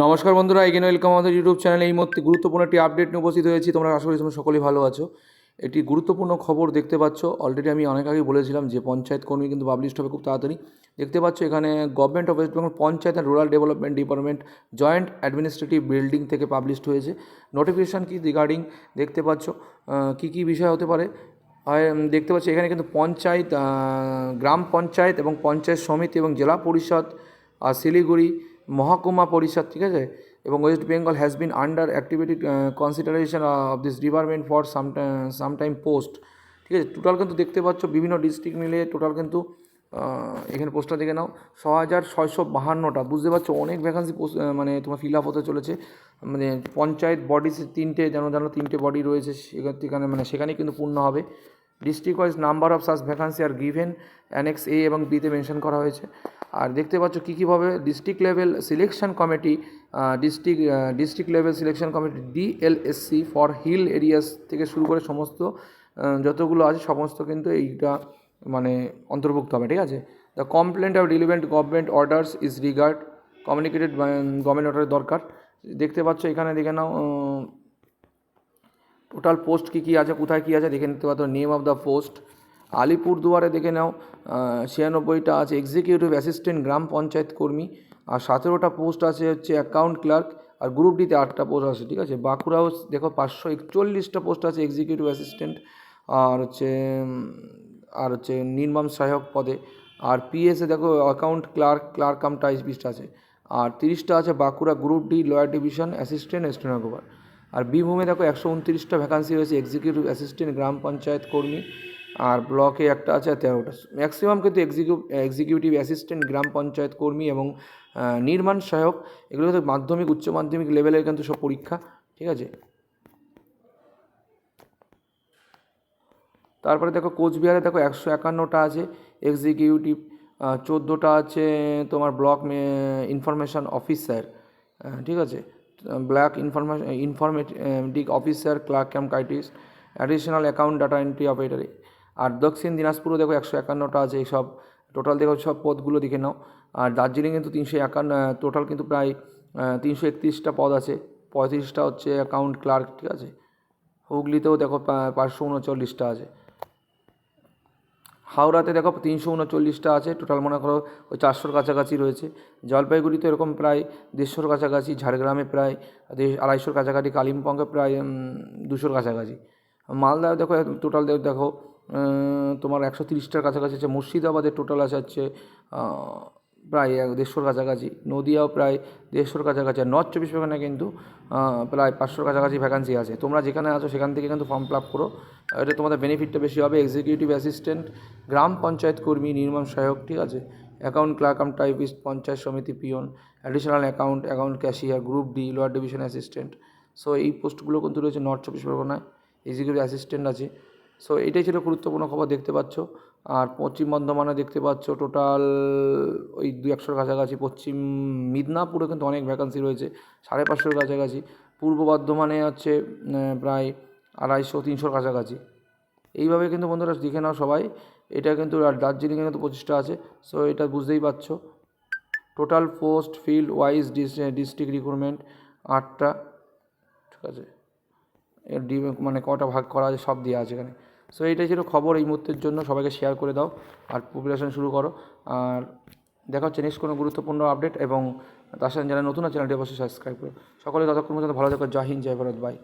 নমস্কার বন্ধুরা again welcome আমাদের ইউটিউব চ্যানেলে এই মুহূর্তে গুরুত্বপূর্ণ একটি আপডেট নিয়ে উপস্থিত হয়েছি। তোমরা আশা করি তোমরা সকলেই ভালো আছো। একটি গুরুত্বপূর্ণ খবর দেখতে পাচ্ছ। অলরেডি আমি অনেক আগে বলেছিলাম যে পঞ্চায়েত কর্মী কিন্তু পাবলিশড হবে খুব তাড়াতাড়ি। দেখতে পাচ্ছ এখানে government of West Bengal panchayat and rural development department joint administrative building থেকে পাবলিশড হয়েছে। নোটিফিকেশান কি রিগার্ডিং দেখতে পাচ্ছ কী কী বিষয় হতে পারে? উম, দেখতে পাচ্ছি এখানে কিন্তু পঞ্চায়েত গ্রাম পঞ্চায়েত এবং পঞ্চায়েত সমিতি এবং জেলা পরিষদ আর শিলিগুড়ি মহকুমা পরিষদ, ঠিক আছে? এবং West Bengal has been under activity consideration of this department for some some time post ঠিক আছে? টোটাল কিন্তু দেখতে পাচ্ছ, বিভিন্ন ডিস্ট্রিক্ট মিলে টোটাল কিন্তু এখানে পোস্টটা দেখে নাও। ছ হাজার ছয়শো বাহান্নটা, বুঝতে পারছ? অনেক ভ্যাকান্সি পোস্ট মানে তোমার ফিল আপ হতে চলেছে। মানে পঞ্চায়েত বডি তিনটে, যেন যেন তিনটে বডি রয়েছে, সেখানে মানে সেখানেই কিন্তু পূর্ণ হবে। District wise number of SAS vacancy are given, annex A এবং বিতে মেনশন করা হয়েছে। আর দেখতে পাচ্ছ কী কীভাবে district level selection committee district district level selection committee DLSC for hill areas থেকে শুরু করে সমস্ত যতগুলো আছে সমস্ত কিন্তু এইটা মানে অন্তর্ভুক্ত হবে, ঠিক আছে? The complaint of relevant government orders is regard communicated government অর্ডারের দরকার। দেখতে পাচ্ছ এখানে দেখে নাও টোটাল পোস্ট কী কী আছে, কোথায় কী আছে দেখে নিতে পারতো নেম অফ দ্য পোস্ট আলিপুরদুয়ারে দেখে নাও ছিয়ানব্বইটা আছে। এক্সিকিউটিভ অ্যাসিস্ট্যান্ট গ্রাম পঞ্চায়েত কর্মী। আর সতেরোটা পোস্ট আছে হচ্ছে অ্যাকাউন্ট ক্লার্ক আর গ্রুপ ডিতে আটটা পোস্ট আছে, ঠিক আছে? বাঁকুড়াও দেখো পাঁচশো একচল্লিশটা পোস্ট আছে এক্সিকিউটিভ অ্যাসিস্ট্যান্ট আর হচ্ছে আর হচ্ছে নির্মাণ সহায়ক পদে। আর পিএসএ দেখো account clerk clerk cum typist আছে। আর তিরিশটা আছে Bankura group D lower division assistant stenographer আর বীরভূমে দেখো একশো উনত্রিশটা ভ্যাকান্সি রয়েছে এক্সিকিউটিভ অ্যাসিস্ট্যান্ট গ্রাম পঞ্চায়েত কর্মী, আর ব্লকে একটা আছে তেরোটা। ম্যাক্সিমাম কিন্তু এক্সিকিউ এক্সিকিউটিভ অ্যাসিস্ট্যান্ট গ্রাম পঞ্চায়েত কর্মী এবং নির্মাণ সহায়ক, এগুলো তো মাধ্যমিক, উচ্চ মাধ্যমিক লেভেলের কিন্তু সব পরীক্ষা, ঠিক আছে? তারপরে দেখো কোচবিহারে দেখো একশো একান্নটা আছে এক্সিকিউটিভ চোদ্দোটা আছে তোমার ব্লক ইনফরমেশন অফিসার ঠিক আছে? Block information informatic officer clerk cum কাইটিস additional account data entry অপারেটারে আর দক্ষিণ দিনাজপুরও দেখো একশো একান্নটা আছে এইসব। টোটাল দেখো সব পদগুলো দেখে নাও। আর দার্জিলিং কিন্তু তিনশো একান্ন টোটাল কিন্তু প্রায় তিনশো একত্রিশটা পদ আছে। পঁয়ত্রিশটা হচ্ছে অ্যাকাউন্ট ক্লার্ক ঠিক আছে? হুগলিতেও দেখো পাঁচশো উনচল্লিশটা আছে। হাওড়াতে দেখো তিনশো উনচল্লিশটা আছে টোটাল মনে করো ওই চারশোর কাছাকাছি রয়েছে। জলপাইগুড়িতে এরকম প্রায় দেড়শোর কাছাকাছি, ঝাড়গ্রামে প্রায় আড়াইশোর কাছাকাছি, কালিম্পংয়ে প্রায় দুশোর কাছাকাছি। মালদায় দেখো টোটাল দেখো তোমার একশো তিরিশটার কাছাকাছি আছে মুর্শিদাবাদের টোটাল আছে হচ্ছে প্রায় দেড়শোর কাছাকাছি। নদিয়াও প্রায় দেড়শোর কাছাকাছি। আর নর্থ চব্বিশ পরগনা কিন্তু প্রায় পাঁচশোর কাছাকাছি ভ্যাকান্সি আছে। তোমরা যেখানে আছো সেখান থেকে কিন্তু ফর্ম ফিল আপ করো। এটা তোমাদের বেনিফিটটা বেশি হবে। এক্সিকিউটিভ অ্যাসিস্ট্যান্ট গ্রাম পঞ্চায়েত কর্মী নির্মাণ সহায়ক, ঠিক আছে? Account clerk cum typist panchayat সমিতি peon additional account account cashier group D lower division assistant so এই পোস্টগুলো কিন্তু রয়েছে নর্থ চব্বিশ পরগনায় এক্সিকিউটিভ অ্যাসিস্ট্যান্ট আছে। সো এটাই ছিল গুরুত্বপূর্ণ খবর দেখতে পাচ্ছ। আর পশ্চিম বর্ধমানে দেখতে পাচ্ছ টোটাল ওই দু একশোর কাছাকাছি পশ্চিম মিদনাপুরে কিন্তু অনেক ভ্যাকান্সি রয়েছে, সাড়ে পাঁচশোর কাছাকাছি। পূর্ব বর্ধমানে হচ্ছে প্রায় আড়াইশো, তিনশোর কাছাকাছি। এইভাবে কিন্তু বন্ধুরা দেখে নাও সবাই, এটা কিন্তু আর দার্জিলিংয়ে কিন্তু পঁচিশটা আছে। সো এটা বুঝতেই পারছ। Total post field wise district recruitment আটটা, ঠিক আছে? মানে কটা ভাগ করা আছে, সব দেওয়া আছে এখানে। সো এইটাই ছিল খবর এই মুহূর্তের জন্য, সবাইকে শেয়ার করে দাও আর প্রিপারেশন শুরু করো। আর দেখা হচ্ছে নেক্সট কোনো গুরুত্বপূর্ণ আপডেট এবং তার সাথে যারা নতুন চ্যানেলটি অবশ্যই সাবস্ক্রাইব করো। সকলে ততক্ষণ পর্যন্ত ভালো থাকো। জয় হিন্দ, জয় ভারত বাই